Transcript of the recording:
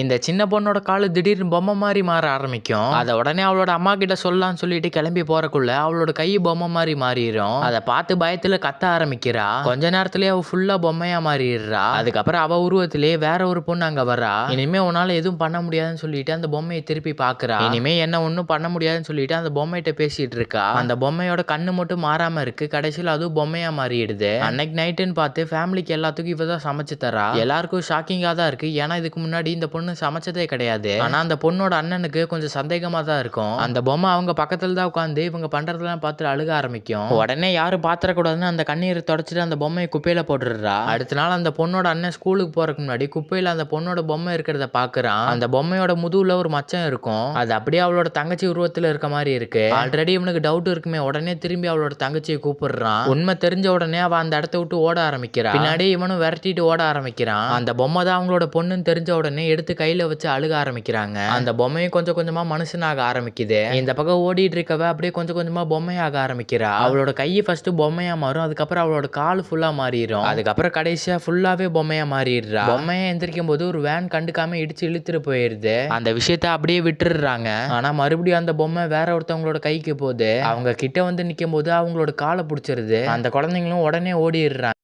இந்த சின்ன பொண்ணோட காலு திடீர்னு பொம்மை மாதிரி மாற ஆரம்பிக்கும். அதை உடனே அவளோட அம்மா கிட்ட சொல்லலாம்னு சொல்லிட்டு கிளம்பி போறக்குள்ள அவளோட கை பொம்மை மாதிரி மாறிடும் அதை பார்த்து பயத்துல கத்த ஆரம்பிக்கிறா. கொஞ்ச நேரத்திலேயே அவ ஃபுல்லா பொம்மையா மாறிடுறா. அதுக்கப்புறம் அவ உருவத்திலேயே வேற ஒரு பொண்ணு அங்க வரா இனிமே உன்னால எதுவும் பண்ண முடியாதுன்னு சொல்லிட்டு அந்த பொம்மையை திருப்பி பாக்குறா. இனிமே என்ன ஒண்ணும் பண்ண முடியாதுன்னு சொல்லிட்டு அந்த பொம்மைகிட்ட பேசிட்டு இருக்கா. அந்த பொம்மையோட கண்ணு மட்டும் மாறாம இருக்கு. கடைசியில் அதுவும் பொம்மையா மாறிடுது. அன்னைக்கு நைட்டுன்னு பார்த்து ஃபேமிலிக்கு எல்லாத்துக்கும் இவ தான் சமைச்சு தரா. எல்லாருக்கும் ஷாக்கிங்கா தான் இருக்கு. ஏன்னா இதுக்கு முன்னாடி இந்த பொண்ணு சமைச்சதே கிடையாது. ஆனால் அந்த பொண்ணோட அண்ணனுக்கு கொஞ்சம் சந்தேகமா தான் இருக்கும். அந்த பொம்மை அவங்க பக்கத்துல தான் உட்காந்து இவங்க பண்றதெல்லாம் பார்த்து அழுக ஆரம்பிக்கும். உடனே யாரும் பாத்திரக்கூடாதுன்னு அந்த கண்ணீரை தொடச்சிட்டு அந்த பொம்மையை குப்பையில் போட்டுடுறா? அடுத்த நாள் அந்த பொண்ணோட அண்ணன் ஸ்கூலுக்கு போறதுக்கு முன்னாடி குப்பையில் அந்த பொண்ணோட பொம்மை இருக்கிறத பாக்குறான். அந்த பொம்மையோட முதுகுல ஒரு மச்சம் இருக்கும். அது அப்படியே அவளோட தங்கச்சி உருவத்தில் இருக்க மாதிரி இருக்கு. ஆல்ரெடி இவனுக்கு டவுட் இருக்குமே. உடனே திரும்பி அவளோட தங்கச்சியை கூப்பிடுறான். உண்மை தெரிஞ்ச உடனே அவன் அந்த இடத்த விட்டு ஓட ஆரம்பிக்கிறான் பின்னாடி இவனும் விரட்டிட்டு ஓட ஆரம்பிக்கிறான். அந்த பொம்மை தான் அவங்களோட பொண்ணுன்னு தெரிஞ்ச உடனே எடுத்து கையில வச்சு அழுக ஆரம்பிக்கிறாங்க. அந்த பொம்மையும் கொஞ்சம் கொஞ்சமா மனுஷனாக ஆரம்பிக்குது. இந்த பக்கம் ஓடிட்டு இருக்கவ அப்படியே கொஞ்சம் கொஞ்சமா பொம்மையாக ஆரம்பிக்கிறா. அவளோட கை ஃபர்ஸ்ட் பொம்மையா மாறும். அதுக்கப்புறம் அவளோட கால் ஃபுல்லா மாறிடும் அதுக்கப்புறம் கடைசியா ஃபுல்லாவே பொம்மையா மாறிடுறா. பொம்மையா எந்திரிக்கும் போது ஒரு வேன் கண்டுக்காம இடிச்சு இழுத்துட்டு போயிருது. அந்த விஷயத்த அப்படியே விட்டுடுறாங்க. ஆனா மறுபடியும் அந்த பொம்மை வேற ஒருத்தவங்களோட கைக்கு போகுது. அவங்க கிட்ட வந்து நிக்கும் போது அவங்களோட காலை பிடிச்சிருது. அந்த குழந்தைங்களும் உடனே ஓடிடுறாங்க.